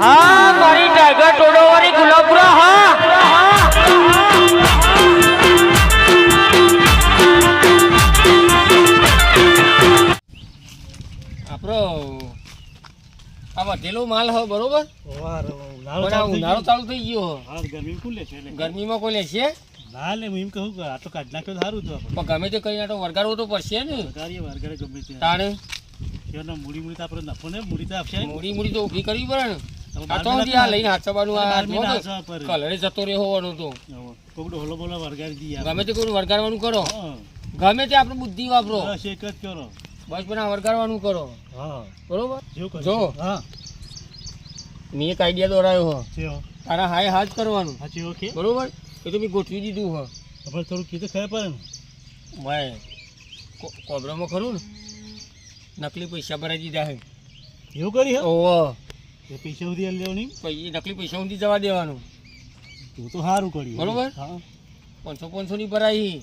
હા મારી ટાઈગર ટોડો વાળી ગુલાબપુરા હા. આપણો આ વધેલો માલ હો બરોબર? વાર ઉનાળો ચાલુ થઈ ગયો. ગરમી ખુલે છે ગરમીમાં કોઈ લેશે ના લે હું એમ કહું કે આટલો કાઢ નાખ્યો તો સારું પણ ગમે તે કરીને તો વરગાડવો તો પડશે ને. ગમે તાણે? મૂડી મૂડી તો આપણે નફો ને મૂડી તો આપશે. મૂડી મૂડી તો ઊભી કરવી પડે ને. આ લઈને આ. કલરે જતો રહ્યો હોવાનો તો. બોલો દઈએ ગમે તે વરગાડવાનું કરો. ગમે તે આપણે બુદ્ધિ વાપરો. બસ એક જ કરો. બસ પણ આ વરગાડવાનું કરો. હા. બરોબર? જો. હા. મેં એક આઈડિયા દોરાયો હો. તારા હાય હાથ કરવાનું. સાચી ઓકે બરોબર? એ તો મેં ગોઠવી દીધું હો. આપણે થોડું કીધું ખબર પડે ને? ભાઈ કોબરામાં ખરું ને? નકલી પૈસા ભરાઈ દીધા હે. એવું કરી ઓહો. એ પૈસા સુધી લેવાની? પછી નકલી પૈસા ઊંધી જવા દેવાનું. તું તો સારું કર્યું. બરોબર. પાંચસો પાંચસો ની ભરાઈ.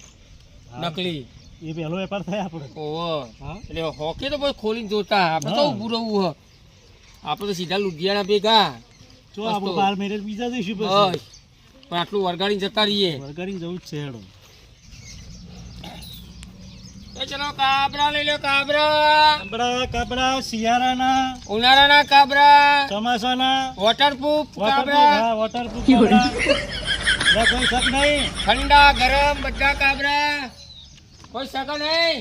નકલી. એ પહેલો વેપાર થાય આપણે. ઓહો. હા. એટલે હોકે તો ખોલીને જોતા. આપણે તો. ઊભું રહેવું હ. આપણે તો સીધા લુધિયાણા ભેગા. જો આપણે. બાર મહિને બીજા જઈશું બસ. પણ આટલું વરગાડીને જતા રહીએ. વરગાડીને જવું જ છે હેડો. એ ચલો કાબરા લઈ લો કાબરા. કાપડા કાપડા શિયાળાના. ઉનાળાના કાબરા. ચોમાસાના. વોટરપ્રૂફ વોટરપ્રૂફ કાબરા. હા વોટરપ્રૂફ કાપડા એટલે કોઈ શક નહીં. ઠંડા ગરમ બધા કાબરા. કોઈ શકે નહીં.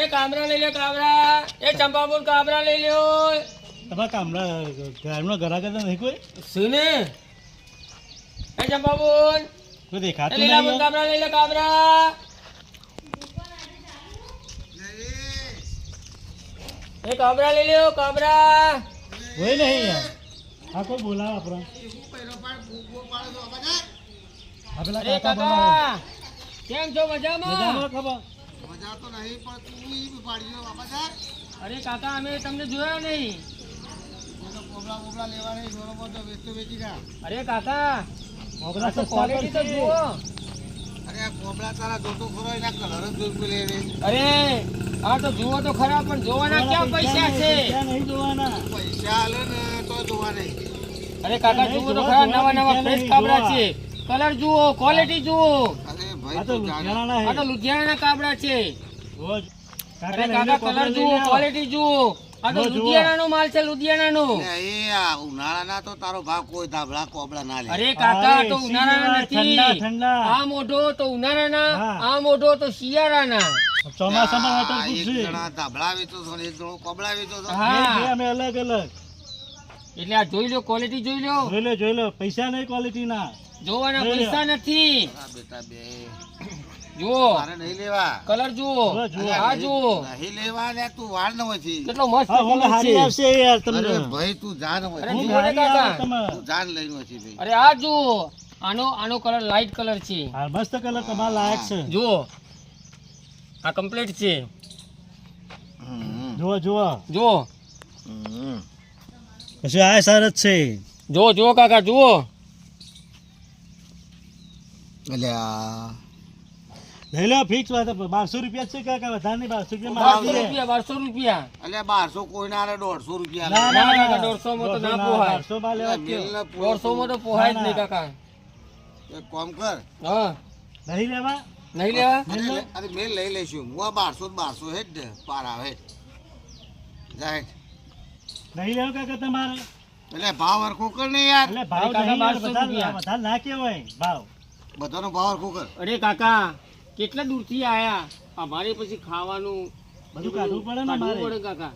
એ કાબરા લઈ લો કાબરા. એ ચંપાબુલ કાબરા લઈ લો. તમારા કામડા ગામનો ઘરા કરતા નહીં કોઈ? સુને એ ચંપાબુલ કોઈ એ દેખાતું લીલાબુલ નહીં કાબરા લઈ લો કાબરા. એ કાબરા લઈ લ્યો કાબરા. હોય નહીં યાર આ કોઈ બોલાવ આપણા અરે કાકા કેમ છો? મજામાં? મજામાં ખબર? અરે કાકા અમે તમને જોયા નહીં. અરે કાકા મોગરા આ તો ક્વોલિટી તો. જુઓ. અરે આ તો જુઓ તો ખરા પણ જોવાના ક્યાં પૈસા છે? પૈસા નહીં અરે કાકા જુઓ તો ખરા નવા નવા ફ્રેશ કાબરા છે. કલર જુઓ ક્વોલિટી જુઓ. આ તો લુધિયાણાના. લુધિયાણા કાબરા છે. અરે કાકા કલર જુઓ. ક્વોલિટી જુઓ. આ તો જુઓ, જુઓ. લુધિયાણાનો માલ છે લુધિયાણાનો. ઉનાળાના તો તારો ભાગ કોઈ ધાબળા કોબળા ના લે. અરે કાકા તો ઉનાળાના નથી. આ મોઢો તો ઉનાળાના આ મોઢો તો શિયાળાના. ચોમાસામાં આ વોટરપ્રૂફ એક જણા ધાબળા વેચો છો ને એક જણો કોબળા વેચો છો? હા. બે- બે અમે અલગ અલગ. એટલે આ જોઈ લો ક્વોલિટી જોઈ લો. જોઈ લો જોઈ લો. પૈસા નહીં ક્વોલિટી ના. જોવાના પૈસા નથી. બેટા બે. જુઓ. મારે નહીં લેવા. કલર જુઓ. જુઓ, જુઓ. આ જુઓ. નહીં લેવા ને તું વાળ ન હોયથી કેટલો મસ્ત કલર છે. આવશે યાર તમને. ભાઈ તું જાન હોય ઊંઘ જુઓ ને હારી આવે કાકા. તું જાન લઈને હોય ભાઈ. અરે આ જુઓ. આનો આનો કલર લાઈટ કલર છે. હા મસ્ત કલર તમારા લાયક છે. જુઓ. આ કમ્પ્લીટ છે. જુઓ જુઓ. જુઓ. પછી આ સરસ છે. જુઓ જુઓ કાકા જુઓ. આ લઈ ફિક્સ વાત બારસો રૂપિયા છે કાકા? વધારે નહીં બારસો રૂપિયા બારસો રૂપિયા બારસો રૂપિયા. એટલે બારસો કોઈ ના દોઢસો રૂપિયા ના ના ના, દોઢસો માં તો ના પોહાય. દોઢસો માં લેવા દોઢસો માં તો પોહાય જ નહીં કાકા. એક કામ કર. હા. નહીં લેવા? નહીં લેવા? અરે મેં લઈ લઈશું. હું આ બારસો બારસો હેડ જ પાર આવે. જાય. નહીં લેવા કાકા તમારે? એટલે ભાવ હરખો કર ને યાર. એટલે ભાવ નહીં વધારે ના કહેવાય ભાવ. બધાનો ભાવ હરખો કર. અરે કાકા કેટલા દૂરથી આયા? અમારે પછી ખાવાનું બધું કાઢવું પડે ને કાઢવું મારે પડે કાકા.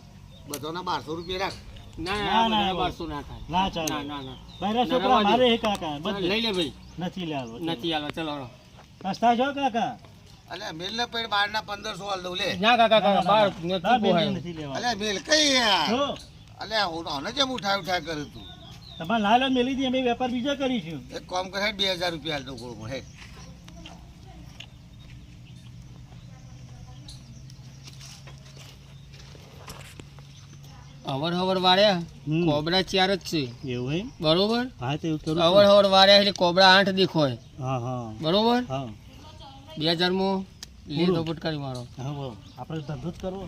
બધાના બારસો રૂપિયા રાખ. ના. બારસો ના થાય. ના ચાલે. ના ના ના. છોકરા મારે હે કાકા લઈ લે ભાઈ. નથી લેવો નથી આલો ચલો હાલો. સસ્તા કાકા. અલે મેલ ને પેડ બાર ના પંદરસો હાલ દઉં લે. ના કાકા કાકા બાર નથી લેવા. અલે મેલ કઈ યાર? અલે હું આને જેમ ઉઠાય ઉઠાય કરું તું તમારે લાલ મેલી દી અમે વેપાર બીજા કરીશું. એક કામ કરે બે હજાર રૂપિયા હાલ દઉં ગોળમાં હે. અવર હવર વાળ્યા. કોબરા ચાર જ છે. એવું એમ? બરોબર? હા તો એવું કરું અવર હવર વાળ્યા એટલે કોબરા આઠ દેખોય. હા હા. બરોબર? હા. બે હજારમાં લે તો. ફટકારી મારો. હા આપણે ધંધો જ કરવો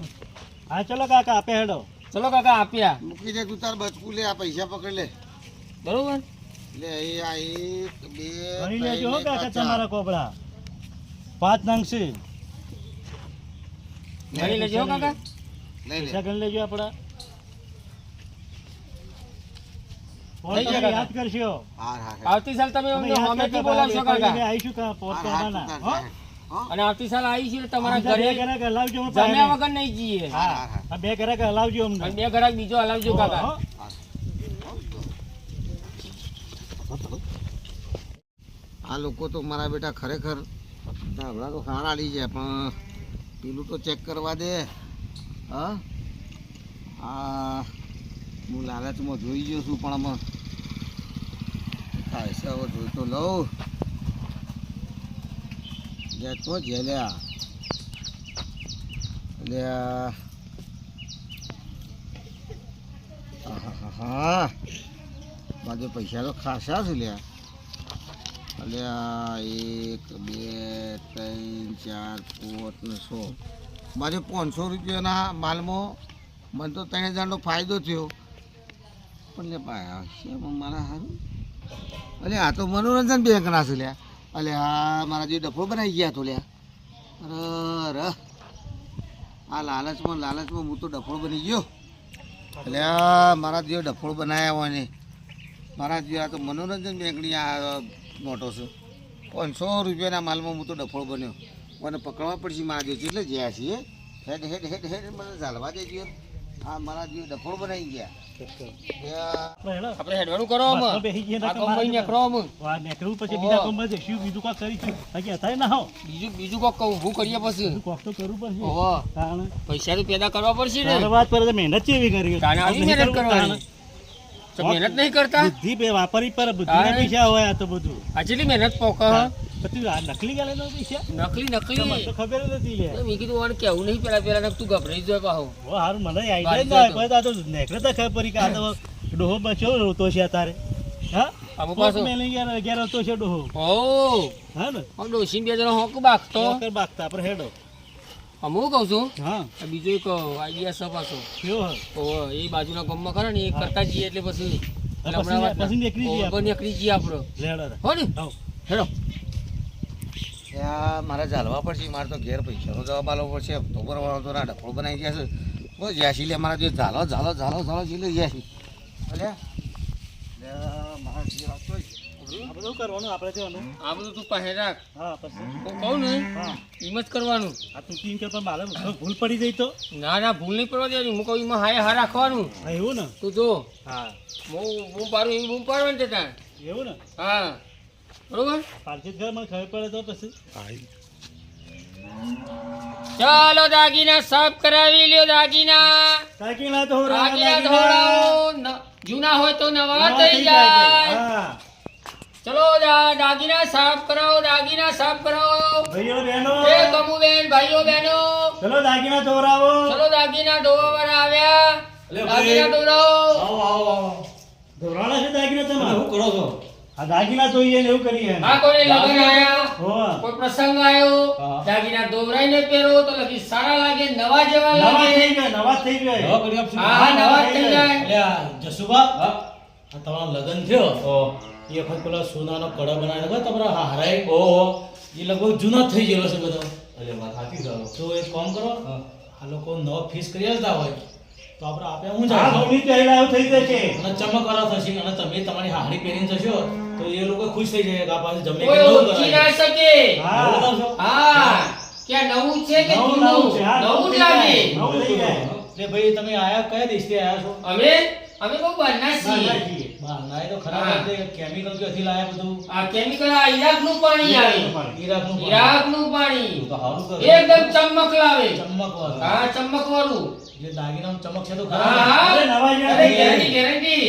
હા ચલો કાકા આપે હેડો. ચલો કાકા આપ્યા. મૂકી દે તું તાર બચકું લે આ પૈસા પકડ લે. બરોબર? લે એ આ એક બે ગણી લેજો હો કાકા તમારા કોબરા. પાંચ નંગ છે. ગણી લેજો કાકા. લઈ લે. પૈસા ગણી લેજો આપડા પોત લઈ તમે જા યાદ કરશો. આવતી સાલ તમે બોલાવશો કાકા? આવીશું? અને આવતી સાલ આવીશું તમારા ઘરે? ઘરાક હલાવજો જમ્યા વગર નહીં જઈએ. હા આ બે ઘરાક હલાવજો અમને. બે બીજો હલાવજો કાકા. આ લોકો તો મારા બેટા ખરેખર હમણાં તો ખાણ આલી છે પણ પેલું તો ચેક કરવા દે. હા? આ હું લાલચમાં જોઈ ગયો છું પણ આમાં થાય છે હવે જોઈ તો લઉં જે જેલ્યા એટલે હા બાજુ પૈસા તો ખાસા છે લ્યા. એટલે એક, બે, ત્રણ, ચાર પાંચ ને મારે પાંચસો રૂપિયાના માલમાં મને તો ત્રણ હજારનો ફાયદો થયો. પણ લે પાયા છે મારા સારું અલે, આ તો મનોરંજન બેંકના છે લ્યા અલે, આ મારા જે ડફો બનાવી ગયા તો લ્યા અરે, ર. આ લાલચમાં લાલચમાં હું તો ડફોળ બની ગયો. એટલે મારા જે ડફોળ બનાવ્યા હોય ને, મારા જે આ તો મનોરંજન બેંકની આ નોટો છે. પાંચસો રૂપિયાના માલમાં હું તો ડફોળ બન્યો. મને પકડવા પડશે મારા જે એટલે જ્યાં છીએ, હેડ હેડ હેડ હેડ, મને ચાલવા દેજો. આ મારા જીવ ડફોળ બનાવી ગયા. આપણે હેડવાનું કરો આ નેકરો અમે વા પછી. બીજા કોક કરીશું બાકી અત્યારે ના હો. બીજું બીજું કોક કહું ઊભું કરીએ પછી. કોક તો કરવું પડશે. ઓહો. પૈસા તો પેદા કરવા પડશે ને. વાત પર મહેનત કેવી કરી? આવી મહેનત કરવાની. મહેનત નહીં કરતા? બુદ્ધિ વાપરી પર બુદ્ધિના પૈસા હોય આ તો બધું. આ મહેનત પોક. આ નકલી ગાલે નો પૈસા? નકલી મને તો ખબર જ નથી લે મેં કીધું આને કેવું નહીં પેલા પેલા તું ગભરાઈ જાય પાહો. ઓ હારું મને આઈડિયા ના હોય તો. નેકળે તો ખબર કે આ તો ડોહો બચ્યો રોતો છે તારે હા? અમુક પાછો મેલી ગયા ઘેર રોતો છે ડોહો. ઓ હા ને? બે જણા હોક બાકતો નોકર બાગતા આપણે હેડો. હું કહું છું? હા. બીજો એક આઈડિયા છે પાછો. કેવો ઓ એ બાજુના ગામમાં ખરા ને એ કરતા જઈએ એટલે પછી હમણાં પછી નીકળી જઈએ આપણે. નીકળી જઈએ આપણો. હેડો. ત્યાં મારે ચાલવા પડશે મારે તો ઘેર પૈસાનો જવાબ આલવો પડશે તો ભરવાનો તો ના ડફળો બનાવી ગયા છે. બસ જ્યાંસી લે મારા જે ઝાલો ઝાલો ઝાલો ઝાલો જ્યાંસી જે વાત હોય. આ બધું કરવાનું આપણે જવાનું. આ બધું તું પાસે રાખ. હા પછી. હું કહું ને એમ જ કરવાનું. આ તું ટીમ કે પણ મારે ભૂલ પડી ગઈ તો? ના ના ભૂલ નહીં પડવા દેવાની. હું કહું એમાં હાય હા રાખવાનું. એવું ને? તું જો. હા. હું બૂમ પાડું એવી બૂમ પાડવાનું છે ત્યાં. એવું ને? હા. બરોબર? પાલખી ઘર મને ખબર પડે તો પછી. ચાલો દાગીના સાફ કરાવી લ્યો દાગીના. દાગીના ના દાગીના ધોળાવો જૂના હોય તો નવા થઈ જાય. ચલો દાગીના સાફ કરાવો દાગીના સાફ કરાવો. ભાઈઓ બહેનો. એ કમુબેન ભાઈઓ બહેનો. ચલો દાગીના ધોરાવો ચલો દાગીના ધોવાવાળા આવ્યા. દાગીના ધોરાવો દોરાણા છે દાગીના તમે શું કરો છો? આ દાગીના જોઈએ ને એવું કરીએ હા કોઈ લગન આયા? કોઈ પ્રસંગ આવ્યો દાગીના દોવરાઈને પહેરો તો લગી સારા લાગે નવા જેવા નવા થઈ ગયા નવા થઈ ગયા. હા નવા થઈ જાય. જસુબા હા. તમારો લગન થયો? એ વખત પેલા સોનાનો કડો બનાવ્યો હતો તમારા હારાય ઓહો એ લગભગ જૂનો થઈ ગયો છે બધો. તો એક કામ કરો આ લોકો નવો ફીસ કરી આવતા હોય. તો આપણે આપે હું હા જાય ગમી પહેલા એવું થઈ જશે. અને ચમકવાળા થશે અને તમે તમારી હાડી પહેરીને જશો તો એ લોકો ખુશ થઈ જાય કે આ પાછું જમે કે નવું ના શકે. હા. હા. કે નવું છે કે જૂનું? નવું. લાગે. નવું લઈ જાય. એટલે ભાઈ તમે આયા કયા દેશથી આયા છો? અમે? અમે બહુ બહારના છીએ ના છીએ. બહાર ના એ તો ખરાબ હા. રીતે કેમિકલ ક્યાંથી લાયા બધું? આ કેમિકલ આ ઈરાકનું પાણી આવે. ઈરાકનું પાણી. ઈરાકનું પાણી. તો હારું કરે. એકદમ ચમક લાવે. ચમકવાળું. હા ચમક વાળું જે દાગીનામાં ચમક છે તો હા ખરા. અરે નવા જેવા. ગેરંટી ગેરંટી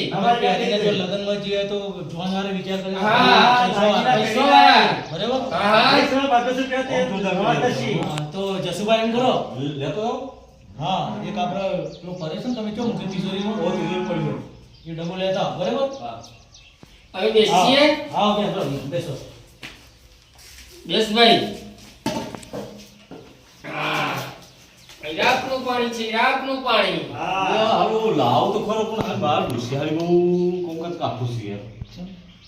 જો તો જોવાનારે વિચાર કરે. હા, પૈસો વાળા. પૈસો વાળા. બરાબર? હા હા. એક શું કહેતે? નવા થશી. તો જસુભાઈ એમ કરો. હા એક આપણે પેલું ફરે છે ને તમે કેવું તિજોરી પડ્યો એ ડબલ લેતા. બરાબર? હવે બેસીએ? હા હા, બેસો બેસો. બેસ ભાઈ ઈરાકનું પાણી છે ઈરાકનું પાણી. હા હારું લાવ તો ખરો પણ આ બાર હોશિયારી બહુ કોકત કાપું છે યાર.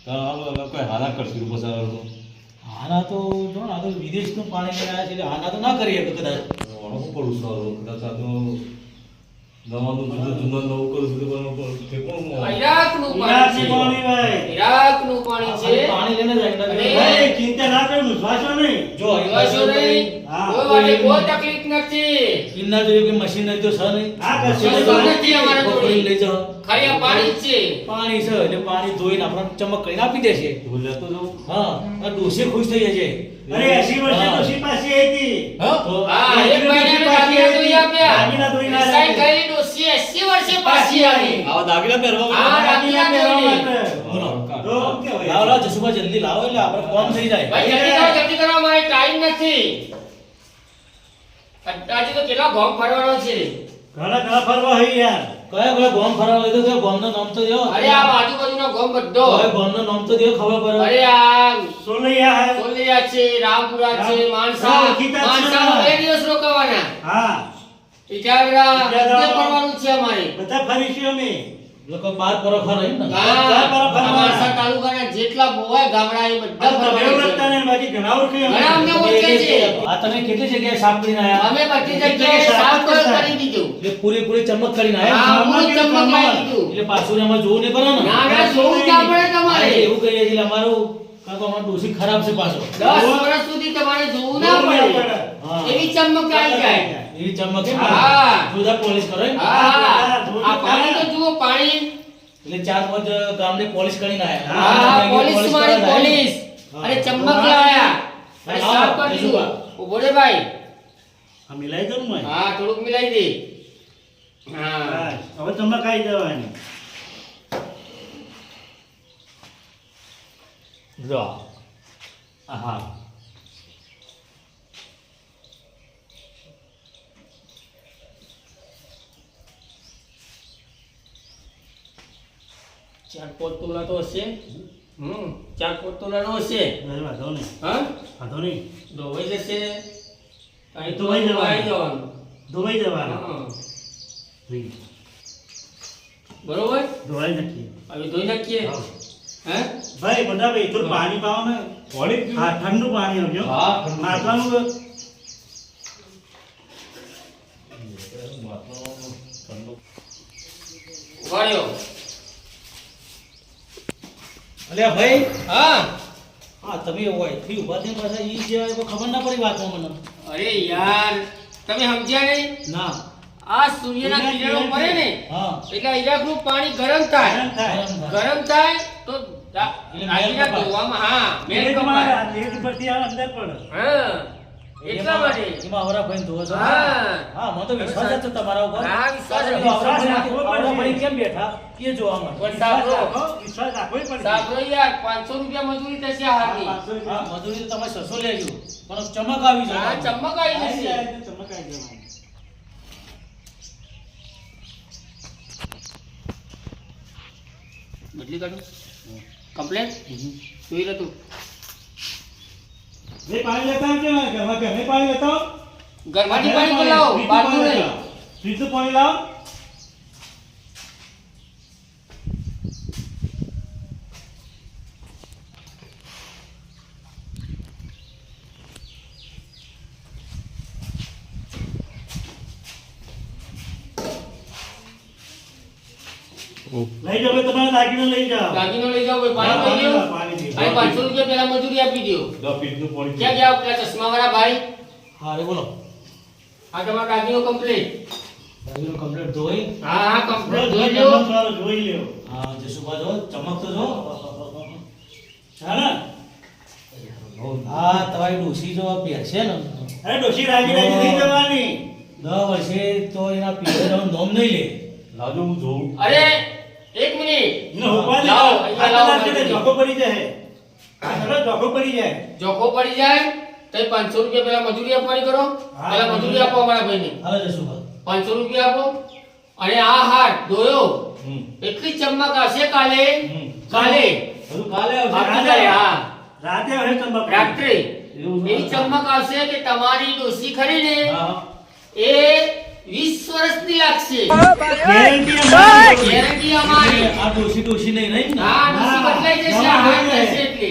તાર હાલ હવે કોઈ હારા કરશું પસાર તો. હારા તો જો આ તો વિદેશનું પાણી લઈ આવ્યા છે હારા તો ના કરીએ તો કદાચ. ઓણો પડું સારું કદાચ આ તો નવાનું નવું કરું છું પણ તે કોણ ઈરાકનું પાણી ભાઈ. ઈરાકનું પાણી છે. પાણી લઈને જાય ભાઈ ચિંતા ના કરું વિશ્વાસો નહીં. જો દિવસો નહીં. કોઈ કોઈ તકલીફ નથી. ઇન્ના જોઈએ કે મશીન નહીં તો છે નહીં? હા, કશું કશું નથી અમારા જોડે. લઈ જાઓ. ખાલી પાણી છે. પાણી છે એટલે પાણી ધોઈને આપણને ચમક કરીને આપી દેશે હું લેતો જાઉં. હા આ ડોસી ખુશ થઈ જશે. અરે એસી વર્ષે હા. પાસે હતી. હા? એક મહિનાની દાગીના ધોઈ આપ્યા દાગીના ધોઈને આવ્યા. રિસાઈ ગયેલી 80 વર્ષે પાછી આવી. આવા દાગીના પહેરવા હા, દાગીના દાગીના પહેરવા માટે. તો કેવાય? લાવો લાવો જસુભા જલ્દી લાવો એટલે આપણે કોમ થઈ જાય. ભાઈ જલ્દી કરો જલ્દી કરો ટાઈમ નથી. આજે તો કેટલા ગોમ ફરવાનો છે? ઘણા ઘણા ફરવા હઈ યાર. કયા કયા ગોમ ફરવા લીધો તો ગોમનો નામ તો દો. અરે આ આજુબાજુનો ગોમ બધો. કયા ગોમનો નામ તો દો ખબર પડે. અરે આ સોલિયા હે. સોલિયા છે રામપુરા છે માનસા. જ ને. બે દિવસ રોકાવાના. હા. ઇજાગરા. બધે ફરવાનું છે અમારે. બધા ફરીશું અમે. લોકો બાર પરોખા ને. બાર પરોખા માણસા તાલુકાના જેટલા બોવાય ગામડા એ બધા ફરવા ઓળખતા બાકી ઘણા ઓળખે. ઘણા અમને ઓળખે છે. આ તમે કેટલી જગ્યાએ સાફ કરીને આયા? અમે બધી જગ્યાએ સાફ કરી દીધું. એટલે પૂરી ચમક કરીને આયા? હું ચમક લાવી દીધું એટલે પાછું અમે જોવું નહીં પડે ને. ના ના જોવું જ આપણે તમારે. એવું કહીએ છીએ અમારું કાકો અમારો ડોસી ખરાબ છે પાછો. 10 વર્ષ સુધી તમારે જોવું ના ના પડે. એવી ચમક આવી જાય. એવી ચમકે હા. જોરદાર પોલિશ કરો હા આ પાણી તો જુઓ પાણી. એટલે ચાર પાંચ ગામને પોલિશ કરીને આયા. હા પોલીસ મારી પોલીસ અને ચમક લાયા. અરે સાફ કરી દીધું. ઊભો રે ભાઈ. આ મિલાઈ દઉં ને હા થોડુંક મિલાઈ દે. હા. હવે ચમક આવી જવાની. જો. હા ચાર પોત તોલા તો હશે? હમ ચાર પોત તોલાનો હશે વાંધો નહીં. હા? વાંધો નહીં. ધોવાઈ જશે? અહીં ધોવાઈ જવાનું. ધોવાઈ જવાના. બરોબર? ધોવાઈ નાખીએ. હવે ધોઈ નાખીએ? હા. ભાઈ બધા ભાઈ તો પાણી પાવો ને પાણી? હા ઠંડુ પાણી આવજો હા. માટલાનું ઉઘાડ્યો અલ્યા ભાઈ હા. હા તમે હોયથી ઊભા થઈને પાછા ઈ જે ખબર ના પડી વાતમાં મને. અરે યાર તમે સમજ્યા નહીં? ના. આ સૂર્યના કિરણો પડે ને હા. એટલે ઈરાકનું પાણી ગરમ થાય. ગરમ થાય. ગરમ થાય. તો કપાય. ધોવામાં હા મેલ કપાય અંદર પડે. હા. એટલા માટે? એમાં અવરા ભાઈ ધોવો છો હા. હા મને તો વિશ્વાસ છે તમારા ઉપર. હા, વિશ્વાસ રાખો. આવરા ભાઈ- કેમ બેઠા? એ જો આમાં. પણ વિશ્વાસ રાખો, પણ સાબરો યાર. પાંચસો રૂપિયા મજૂરી થશે હાથની હા મજૂરી તો તમે સસો લેજો. પણ ચમક આવી હા ચમક આવી આવી જશે. ચમક આવી જશે બદલી કાઢું. કમ્પ્લેન? જોઈ લે તું. બે પાણી લેતા કે ને, ઘરમાં ઘરે પાણી લેતા. ઘરમાંથી ઘરે પાણી લાવો બહારનું નહીં ફ્રીજનું પાણી લાવો લઈ જાઓ ભાઈ, તમારે દાગીનો લઈ જાઓ દાગીનો લઈ જાઓ ભાઈ હા, પાણી લઈ પાણી જાઓ પાણી અને પાંચસો લઈ જાઓ. રૂપિયા પેલા મજૂરી આપી દો દસ ફીટનું પાણી ક્યાં ગયા પેલા ચશ્મા વાળા ભાઈ? હા રે બોલો. આ તમારા કાગીનો કમ્પ્લીટ કાગીનો કમ્પ્લીટ ધોઈ હા હા કમ્પ્લીટ જોઈ લ્યો. લો લો લ્યો. હા જસુભા જો ચમક તો જો. હા ને? હા તમારી ડોસી જો પહેરશે ને? અરે ડોશી રાજી રાજી થઈ જવાની. દસ વર્ષે તો એના પીરિયડ નોમ નહીં લે. લાજો હું જોઉં. અરે એક મિનિટ. ન હુકવા દે. આ તો. ધોકો પડી જાય. ચલો ધોકો પડી જાય. જોખો પડી જાય તો એ પાંચસો રૂપિયા પેલા મજૂરી આપવાની કરો. પેલા મજૂરી આપો અમારા ભાઈને. હાલો ભાઈ પાંચસો રૂપિયા આપો. અને આ હાથ ધોયો એટલી ચમક આવશે કાલે? કાલે? કાલે આવશે હા. રાતે હવે ચમક રાત્રે. એવી ચમક આવશે કે તમારી ડોસી ખરી ને એ વીસ વર્ષની લાગશે ગેરંટી અમારી. આ ડોશી ડોશી નહીં રહી હા ડોશી બદલાઈ જશે હા થશે એટલે.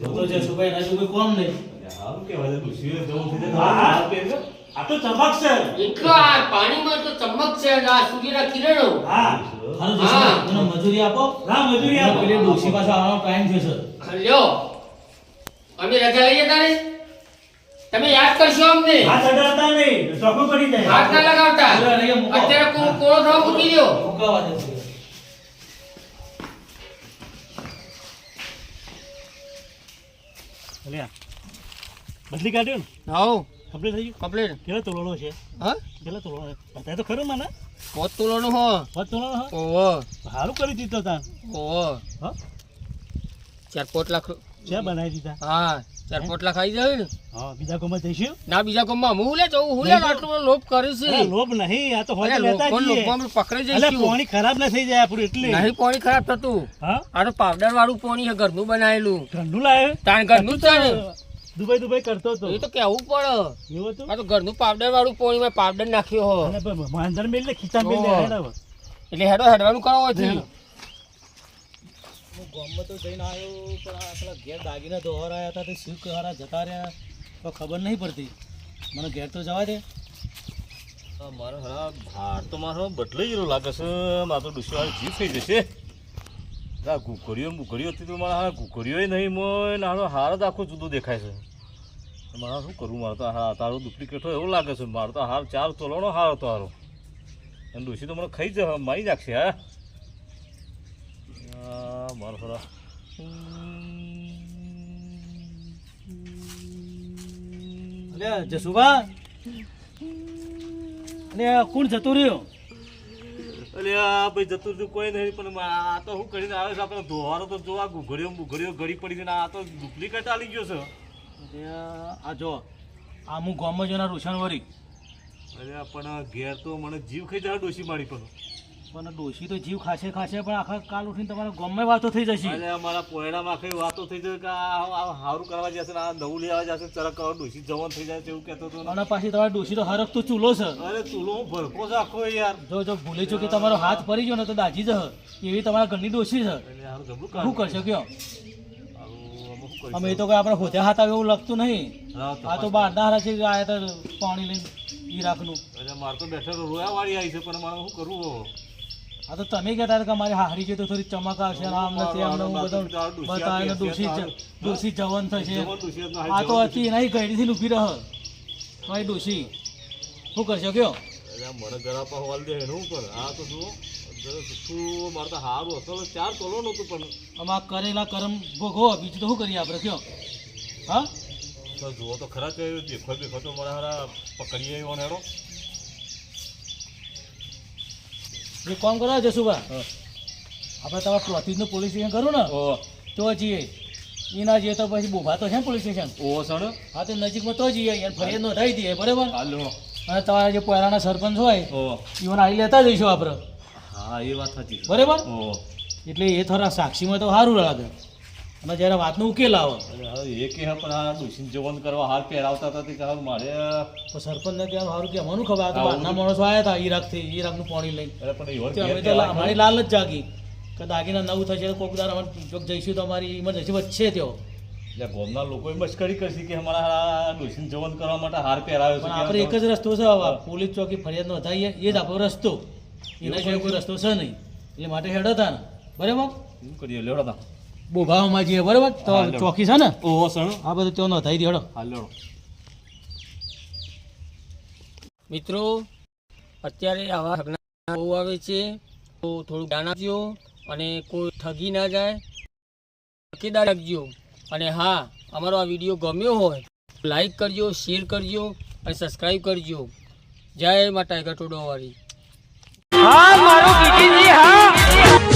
જો તો કોમ નહીં. સારું કહેવાય છે જવું હા. સારું. આ તો આ પાણીમાં તો ચમક છે આ સૂર્યના કિરણો. હા. હા. મને મજૂરી આપો. ના મજૂરી આપો. એટલે ડોસી પાસે આવવાનો ટાઈમ છે છે લ્યો. અમે રજા લઈએ તારે? તમે યાદ કરશો અમને? હાથ અડાડતા નહીં ચોખ્ખું પડી જાય. હાથ ના લગાવતા. અત્યારે કોળો કોળો થવા મૂકી દો. મુકાવા દે. અલ્યા બદલી કાઢ્યો ને? આવો કમ્પ્લીટ થઈ ગયું? કમ્પ્લીટ. કેટલા તોલાનો છે? હા? કેટલા તોલાનો બતાય તો ખરું મને. પોત તોલાનો હો. પોત તોલાનો હા? ઓહો. સારું કરી દીધો તાન. ઓહો. હા? ચાર પોત લાખ છે બનાવી દીધા? હા ચાર પોટલા ખાઈ જાય ને. હા બીજા કોમાં જઈશું? ના બીજા કોમમાં હું લે જવું હું લે આટલો લોભ કર્યું છે લોભ નહીં આ તો હોય લેતા જઈએ. લોભમાં અલે જઈશું. પાણી ખરાબ ના થઈ જાય આપણું એટલે. નહીં પાણી ખરાબ થતું. હા? આ તો પાવડર વાળું પાણી છે ઘરનું બનાવેલું. ઠંડુ લાવે તાણ ઘરનું છે દુબઈ દુબઈ કરતો હતો. એ તો કેવું પડે? એવું હતું? આ તો ઘરનું પાવડર વાળું પાણી માં પાવડર નાખ્યો હો પણ માંજર ખીચા મેલે. એટલે હેડો હેડવાનું કરો છે ગામમાં તો જઈને આવ્યો, પણ આ પેલા ઘેર દાગીના દોહરાયા હતા, તે શું કહારા જતા રહ્યા, તો ખબર નહીં પડતી. મને ઘેર તો જવા દે. મારો હરા ભાર તો મારો બદલાઈ ગયેલો લાગે છે. મારો ડુસ્યો જીવ થઈ જશે. આ ઘૂઘરીઓ ઘૂઘરીઓ હતી તો મારા હારા ઘૂઘરીઓ નહીં મોય, ને હારો હાર જ આખો જુદો દેખાય છે. મારા શું કરવું? મારે તો હા તારો ડુપ્લિકેટ હોય એવું લાગે છે. મારો તો હાર ચાર તોલાનો હાર હતો હારો. અને ડુસી તો મને ખાઈ જ મારી નાખશે, હા? મારો હરા અરે જસુભા. અને કોણ જતું રહ્યો? અલે આ ભાઈ જતું રહ્યું કોઈ નહીં પણ આ તો શું કરીને આવે છે? આપણે ધોવારો તો જો આ ઘુઘડીઓ ગુઘડીઓ ગળી પડી છે ને આ તો ડુપ્લિકેટ આવી ગયો છે. આ જો આ હું ગામમાં જોના રોશન વરી અરે પણ ઘેર તો મને જીવ ખાઈ જાય ડોસી મારી પણ પણ ડોશી તો જીવ ખાશે ખાશે પણ આખા કાલ ઉઠીને તમારા ગમે વાતો થઈ જશે. એટલે અમારા પોયડામાં આખી વાતો થઈ જશે કે આ આ કરવા જશે ને આ નવું લેવા જશે ચરક કરવા ડોસી જવાન થઈ જાય એવું કહેતો હતો અને પાછી તમારે ડોશી તો હરખ તો ચૂલો છે. અરે ચૂલો હું ભરકો છે આખો યાર. જો જો ભૂલે છો કે તમારો હાથ પડી ગયો ને તો દાજી જશે એવી તમારા ઘરની ડોશી છે. શું કરશો કયો? અમે તો કઈ આપણે હાથ આવે એવું લગતું નહીં. આ તો બહાર ના હારા છે કે આયા તો પાણી લઈને ઈ રાખનું. મારે તો બેઠો રોયા વાળી આવી છે પણ મારે શું કરવું? આ તો તમે કહેતા હતા કે મારી હારી છે તો થોડી ચમક આવશે આમ નથી આમ હું બધું. ડોસી જ- ડોસી જવન થશે. આ તો હતી એના ઘડીથી ઊભી રહ. મારી દોષી શું કરશો કયો? મને જરા પણ વાલ દે એનું પર આ તો જુઓ જરા તું મારે તો હારું અસલ ચાર તોલો નહોતું પણ. આમાં કરેલા કરમ ભોગવો બીજું તો શું કરીએ આપણે કયો? હા? તો જુઓ તો ખરા કહ્યું દેખો દેખો તો મારા પકડીએ એવો હેડો એ કામ કરો જશુભા આપણે તમારે પ્રોતિજનું પોલીસ સ્ટેશન કરું ને તો જઈએ. એના જઈએ તો પછી બોભા તો છે ને પોલીસ સ્ટેશન? ઓ સર હા તો નજીકમાં તો જઈએ ફરિયાદ નોંધાવી દઈએ બરાબર? હાલો. અને તમારા જે પહેલાના સરપંચ હોય ઈવન આવી લેતા જઈશું આપણે. હા એ વાત સાચી બરાબર? એટલે એ થોડા સાક્ષીમાં તો સારું લાગે અને જ્યારે વાતનો ઉકેલ આવે. એ કે પણ આ દુષિત જવાન કરવા હાર પહેરાવતા હતા તે કે હવે મારે તો સરપંચને ત્યાં સારું કે અમને ખબર આ બહારના માણસો આવ્યા હતા ઈરાકથી ઈરાકનું પાણી લઈને. પણ અમે તો અમારી લાલ જ જાગી. કે દાગીના નવું થશે તો કોક દાર અમે જો જઈશું તો અમારી ઇમરજન્સી વચ્ચે ત્યો. એટલે ગોમના લોકોએ મશ્કરી કરશે કે અમારા દુષિત જવાન કરવા માટે હાર પહેરાવ્યો છે પણ આપણે એક જ રસ્તો છે હવે. પોલીસ ચોકી ફરિયાદ નોંધાઈએ એ જ આપણો રસ્તો. એના સિવાય કોઈ રસ્તો છે નહીં. એટલે માટે હેડો હતા ને બરાબર? શું કરીએ? લેવડો તા બોભાવમાં જઈએ બરાબર? તો ચોકી છે ને? ઓહો સર આ બધું ત્યાં નોંધાઈ દેડો હાલો. મિત્રો અત્યારે આવા ઠગના બહુ આવે છે તો થોડું ધ્યાન આપજો અને કોઈ ઠગી ના જાય. તકેદાર રાખજો અને હા અમારો આ વીડિયો ગમ્યો હોય લાઈક કરજો શેર કરજો અને સબસ્ક્રાઈબ કરજો. જય માતા ટાઈગર ટોડોવાળી હા મારો હા.